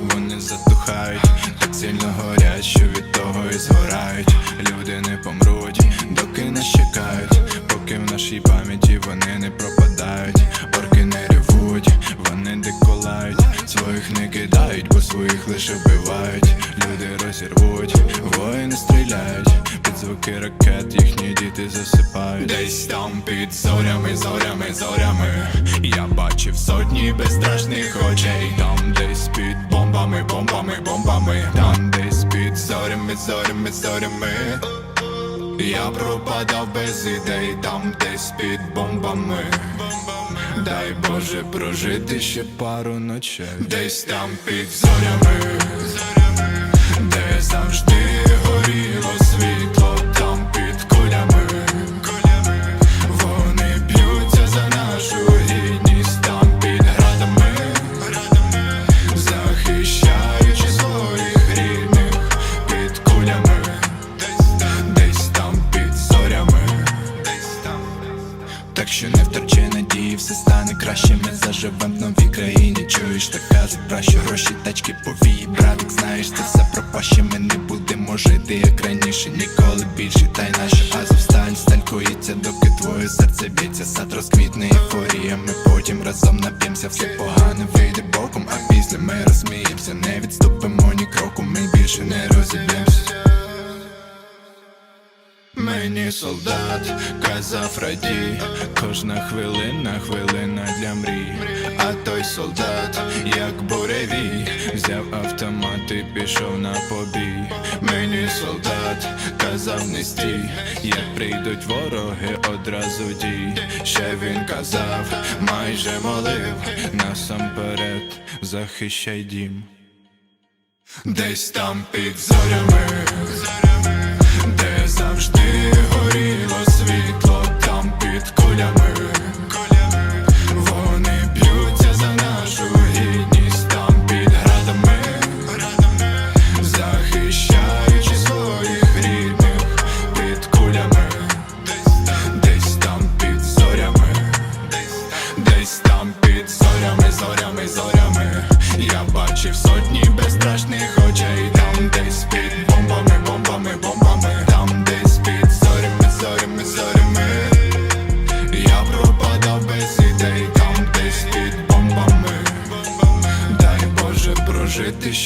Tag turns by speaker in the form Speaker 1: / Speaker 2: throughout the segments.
Speaker 1: вони затухають, так сильно горять, що від того і згорають. Люди не помруть, доки нас чекають, поки в нашій пам'яті вони не пропадають, орки не ревуть, вони деколають, своїх не кидають, бо своїх лише вбивають. Люди розірвуть, воїни стріляють, під звуки ракет їхні діти засипають. Десь там під зорями, зорями, зорями. Я бачив сотні безстрашних очей. Там зорями. Я пропадав без ідей, там десь під бомбами. Дай Боже прожити ще пару ночей. Десь там під зорями, де завжди горіло світло, що не втрачай надії, все стане краще. Ми заживем в новій країні. Чуєш, так казик, краще гроші, тачки повії, братик, знаєш, це все пропаще. Ми не будемо жити, як раніше, ніколи більше. Та й наша азовсталь сталькується, доки твоє серце б'ється, сад розквітне ейфорія. Ми потім разом нап'ємося, все погане вийде боком, а після ми розсміємося, не відступимо ні кроку, ми більше не розіб'ємося. Мені солдат казав радій, кожна хвилина, хвилина для мрій. А той солдат, як буревій, взяв автомат і пішов на побій. Мені солдат казав не стій, як прийдуть вороги, одразу дій. Ще він казав, майже молив, насамперед захищай дім. Десь там під зорями,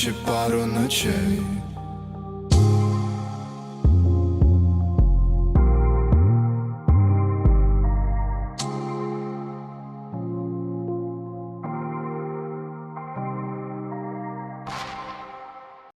Speaker 1: ще пару ночей.